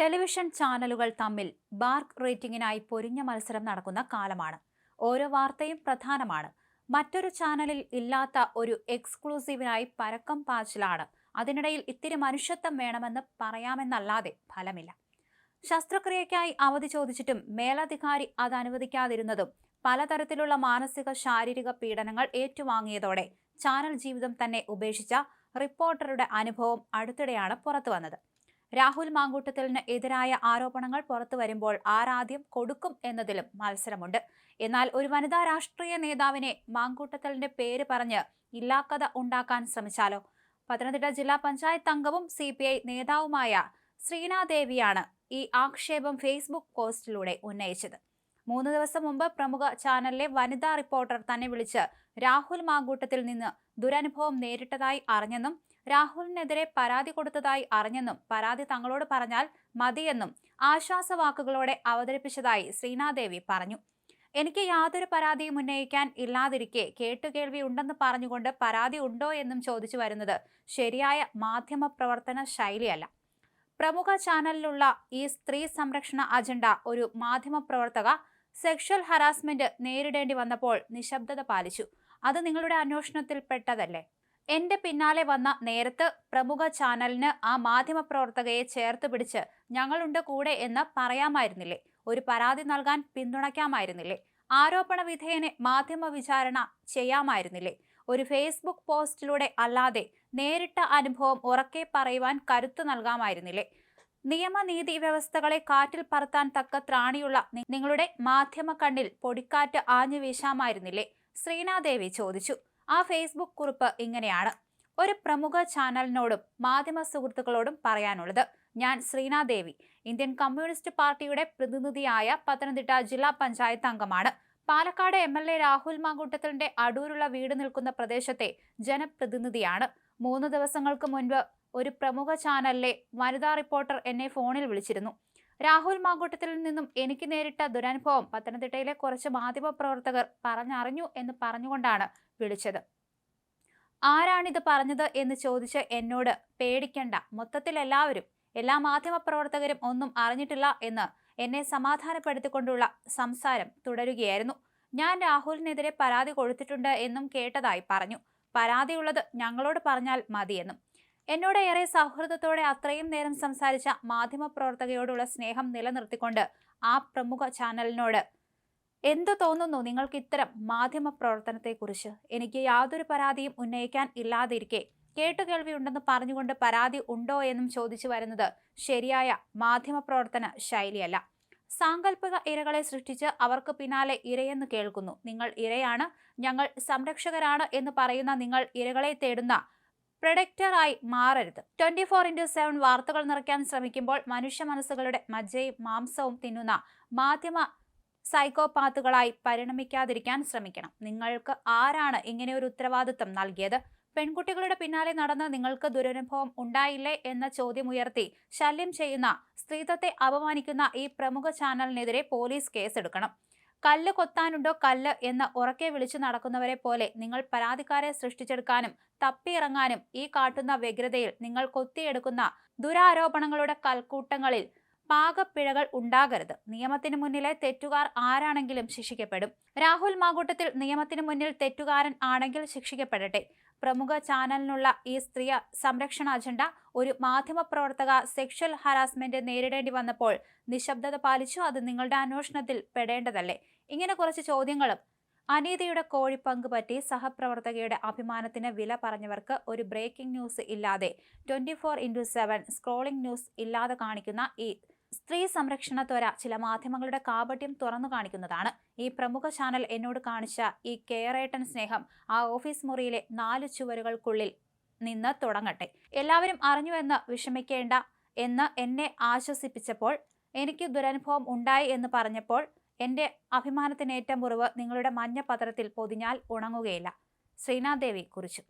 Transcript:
Television ചാനലുകൾ തമ്മിൽ BARC റേറ്റിംഗിനായി പൊരിഞ്ഞ മത്സരം നടക്കുന്ന കാലമാണ്. ഓരോ വാർത്തയും പ്രധാനമാണ്. മറ്റൊരു ചാനലിൽ ഇല്ലാത്ത ഒരു എക്സ്ക്ലൂസീവിനായി പരക്കം പാച്ചിലാണ്. അതിനിടയിൽ ഇത്തിരി മനുഷ്യത്വം വേണമെന്ന് പറയാമെന്നല്ലാതെ ഫലമില്ല. ശസ്ത്രക്രിയയ്ക്കായി അവധി ചോദിച്ചിട്ടും മേലധികാരി അത് അനുവദിക്കാതിരുന്നതും പലതരത്തിലുള്ള മാനസിക ശാരീരിക പീഡനങ്ങൾ ഏറ്റുവാങ്ങിയതോടെ ചാനൽ ജീവിതം തന്നെ ഉപേക്ഷിച്ച റിപ്പോർട്ടറുടെ അനുഭവം അടുത്തിടെയാണ് പുറത്തുവന്നത്. രാഹുൽ മാങ്കൂട്ടത്തിലിന് എതിരായ ആരോപണങ്ങൾ പുറത്തു വരുമ്പോൾ ആരാദ്യം കൊടുക്കും എന്നതിലും മത്സരമുണ്ട്. എന്നാൽ ഒരു വനിതാ രാഷ്ട്രീയ നേതാവിനെ മാങ്കൂട്ടത്തലിന്റെ പേര് പറഞ്ഞ് ഇല്ലാക്കഥ ഉണ്ടാക്കാൻ ശ്രമിച്ചാലോ? പത്തനംതിട്ട ജില്ലാ പഞ്ചായത്ത് അംഗവും സി പി ഐ നേതാവുമായ ശ്രീനാദേവിയാണ് ഈ ആക്ഷേപം ഫേസ്ബുക്ക് പോസ്റ്റിലൂടെ ഉന്നയിച്ചത്. മൂന്ന് ദിവസം മുമ്പ് പ്രമുഖ ചാനലിലെ വനിതാ റിപ്പോർട്ടർ തന്നെ വിളിച്ച് രാഹുൽ മാങ്കൂട്ടത്തിൽ നിന്ന് ദുരനുഭവം നേരിട്ടതായി അറിഞ്ഞെന്നും രാഹുലിനെതിരെ പരാതി കൊടുത്തതായി അറിഞ്ഞെന്നും പരാതി തങ്ങളോട് പറഞ്ഞാൽ മതിയെന്നും ആശ്വാസവാക്കുകളോടെ അവതരിപ്പിച്ചതായി ശ്രീനാദേവി പറഞ്ഞു. എനിക്ക് യാതൊരു പരാതിയും ഉന്നയിക്കാൻ ഇല്ലാതിരിക്കെ കേട്ടുകേൾവി ഉണ്ടെന്ന് പറഞ്ഞുകൊണ്ട് പരാതി ഉണ്ടോ എന്നും ചോദിച്ചു വരുന്നത് ശരിയായ മാധ്യമ പ്രവർത്തന ശൈലിയല്ല. പ്രമുഖ ചാനലിലുള്ള ഈ സ്ത്രീ സംരക്ഷണ അജണ്ട ഒരു മാധ്യമ പ്രവർത്തക സെക്ഷൽ ഹറാസ്മെന്റ് നേരിടേണ്ടി വന്നപ്പോൾ നിശബ്ദത പാലിച്ചു. അത് നിങ്ങളുടെ അന്വേഷണത്തിൽ പെട്ടതല്ലേ എന്റെ പിന്നാലെ വന്ന നേരത്ത് പ്രമുഖ ചാനലിന് ആ മാധ്യമപ്രവർത്തകയെ ചേർത്ത് പിടിച്ച് ഞങ്ങളുണ്ട് കൂടെ എന്ന് പറയാമായിരുന്നില്ലേ? ഒരു പരാതി നൽകാൻ പിന്തുണയ്ക്കാമായിരുന്നില്ലേ? ആരോപണ വിധേയനെ മാധ്യമ വിചാരണ ചെയ്യാമായിരുന്നില്ലേ? ഒരു ഫേസ്ബുക്ക് പോസ്റ്റിലൂടെ അല്ലാതെ നേരിട്ട അനുഭവം ഉറക്കെ പറയുവാൻ കരുത്തു നൽകാമായിരുന്നില്ലേ? നിയമനീതി വ്യവസ്ഥകളെ കാറ്റിൽ പറത്താൻ തക്ക ത്രാണിയുള്ള നിങ്ങളുടെ മാധ്യമ കണ്ണിൽ പൊടിക്കാറ്റ് ആഞ്ഞു വീശാമായിരുന്നില്ലേ? ശ്രീനാദേവി ചോദിച്ചു. ആ ഫേസ്ബുക്ക് കുറിപ്പ് ഇങ്ങനെയാണ്. ഒരു പ്രമുഖ ചാനലിനോടും മാധ്യമ സുഹൃത്തുക്കളോടും പറയാനുള്ളത്. ഞാൻ ശ്രീനാദേവി ഇന്ത്യൻ കമ്മ്യൂണിസ്റ്റ് പാർട്ടിയുടെ പ്രതിനിധിയായ പത്തനംതിട്ട ജില്ലാ പഞ്ചായത്ത് അംഗമാണ്. Palakkad M L A Rahul മാങ്കൂട്ടത്തിന്റെ അടൂരുള്ള വീട് നിൽക്കുന്ന പ്രദേശത്തെ ജനപ്രതിനിധിയാണ്. മൂന്ന് ദിവസങ്ങൾക്ക് മുൻപ് ഒരു പ്രമുഖ ചാനലിലെ വനിതാ റിപ്പോർട്ടർ എന്നെ ഫോണിൽ വിളിച്ചിരുന്നു. രാഹുൽ മാങ്കൂട്ടത്തിൽ നിന്നും എനിക്ക് നേരിട്ട ദുരനുഭവം പത്തനംതിട്ടയിലെ കുറച്ച് മാധ്യമ പ്രവർത്തകർ പറഞ്ഞറിഞ്ഞു എന്ന് പറഞ്ഞുകൊണ്ടാണ് വിളിച്ചത്. ആരാണിത് പറഞ്ഞത് എന്ന് ചോദിച്ച് എന്നോട് പേടിക്കണ്ട. മൊത്തത്തിൽ എല്ലാവരും എല്ലാ മാധ്യമ പ്രവർത്തകരും ഒന്നും അറിഞ്ഞിട്ടില്ല എന്ന് എന്നെ സമാധാനപ്പെടുത്തിക്കൊണ്ടുള്ള സംസാരം തുടരുകയായിരുന്നു. ഞാൻ രാഹുലിനെതിരെ പരാതി കൊടുത്തിട്ടുണ്ട് എന്നും കേട്ടതായി പറഞ്ഞു. പരാതിയുള്ളത് ഞങ്ങളോട് പറഞ്ഞാൽ മതിയെന്നും. എന്നോട് ഏറെ സൗഹൃദത്തോടെ അത്രയും നേരം സംസാരിച്ച മാധ്യമപ്രവർത്തകയോടുള്ള സ്നേഹം നിലനിർത്തിക്കൊണ്ട് ആ പ്രമുഖ ചാനലിനോട് എന്തു തോന്നുന്നു നിങ്ങൾക്ക് ഇത്തരം മാധ്യമ പ്രവർത്തനത്തെക്കുറിച്ച്? എനിക്ക് യാതൊരു പരാതിയും ഉന്നയിക്കാൻ ഇല്ലാതിരിക്കെ. കേട്ടുകേൾവിയുണ്ടെന്ന് പറഞ്ഞുകൊണ്ട് പരാതി ഉണ്ടോ എന്നും ചോദിച്ചു വരുന്നത് ശരിയായ മാധ്യമപ്രവർത്തന ശൈലിയല്ല. സാങ്കല്പിക ഇരകളെ സൃഷ്ടിച്ച് അവർക്ക് പിന്നാലെ ഇരയെന്ന് കേൾക്കുന്നു. നിങ്ങൾ ഇരയാണ് ഞങ്ങൾ സംരക്ഷകരാണ് എന്ന് പറയുന്ന നിങ്ങൾ ഇരകളെ തേടുന്ന പ്രൊഡക്റ്ററായി മാറരുത്. ട്വന്റി ഫോർ ഇന്റു സെവൻ വാർത്തകൾ നിറയ്ക്കാൻ ശ്രമിക്കുമ്പോൾ മനുഷ്യ മനസ്സുകളുടെ മജ്ജയും മാംസവും തിന്നുന്ന മാധ്യമ സൈക്കോപാത്തുകളായി പരിണമിക്കാതിരിക്കാൻ ശ്രമിക്കണം. നിങ്ങൾക്ക് ആരാണ് ഇങ്ങനെ ഒരു ഉത്തരവാദിത്തം നൽകിയത്? പെൺകുട്ടികളുടെ പിന്നാലെ നടന്ന് നിങ്ങൾക്ക് ദുരനുഭവം ഉണ്ടായില്ലേ എന്ന ചോദ്യമുയർത്തി ശല്യം ചെയ്യുന്ന സ്ത്രീത്വത്തെ അപമാനിക്കുന്ന ഈ പ്രമുഖ ചാനലിനെതിരെ പോലീസ് കേസെടുക്കണം. കല്ല് കൊത്താനുണ്ടോ കല്ല് എന്ന് ഉറക്കെ വിളിച്ചു നടക്കുന്നവരെ പോലെ നിങ്ങൾ പരാതിക്കാരെ സൃഷ്ടിച്ചെടുക്കാനും തപ്പിയിറങ്ങാനും ഈ കാട്ടുന്ന വ്യഗ്രതയിൽ നിങ്ങൾ കൊത്തിയെടുക്കുന്ന ദുരാരോപണങ്ങളുടെ കൽക്കൂട്ടങ്ങളിൽ പാകപ്പിഴകൾ ഉണ്ടാകരുത്. നിയമത്തിന് മുന്നിലെ തെറ്റുകാർ ആരാണെങ്കിലും ശിക്ഷിക്കപ്പെടും. രാഹുൽ മാകൂട്ടത്തിൽ നിയമത്തിന് മുന്നിൽ തെറ്റുകാരൻ ആണെങ്കിൽ ശിക്ഷിക്കപ്പെടട്ടെ. പ്രമുഖ ചാനലിനുള്ള ഈ സ്ത്രീ സംരക്ഷണ അജണ്ട ഒരു മാധ്യമപ്രവർത്തക സെക്ഷൽ ഹറാസ്മെന്റ് നേരിടേണ്ടി വന്നപ്പോൾ നിശബ്ദത പാലിച്ചു. അത് നിങ്ങളുടെ അന്വേഷണത്തിൽ പെടേണ്ടതല്ലേ? ഇങ്ങനെ കുറച്ച് ചോദ്യങ്ങളും. അനീതിയുടെ കോഴിപ്പങ്ക് പറ്റി സഹപ്രവർത്തകയുടെ അഭിമാനത്തിന് വില പറഞ്ഞവർക്ക് ഒരു ബ്രേക്കിംഗ് ന്യൂസ് ഇല്ലാതെ twenty four into seven scrolling news ഇല്ലാതെ കാണിക്കുന്ന ഈ സ്ത്രീ സംരക്ഷണ ത്വര ചില മാധ്യമങ്ങളുടെ കാപട്യം തുറന്നു കാണിക്കുന്നതാണ്. ഈ പ്രമുഖ ചാനൽ എന്നോട് കാണിച്ച ഈ കെയറേട്ടൻ സ്നേഹം ആ ഓഫീസ് മുറിയിലെ നാല് ചുവരുകൾക്കുള്ളിൽ നിന്ന് തുടങ്ങട്ടെ. എല്ലാവരും അറിഞ്ഞുവെന്ന് വിഷമിക്കേണ്ട എന്ന് എന്നെ ആശ്വസിപ്പിച്ചപ്പോൾ എനിക്ക് ദുരനുഭവം ഉണ്ടായി എന്ന് പറഞ്ഞപ്പോൾ എന്റെ അഭിമാനത്തിനേറ്റ മുറിവ് നിങ്ങളുടെ മഞ്ഞ പത്രത്തിൽ പൊതിഞ്ഞാൽ ഉണങ്ങുകയില്ല. ശ്രീനാഥ് ദേവി കുറിച്ചു.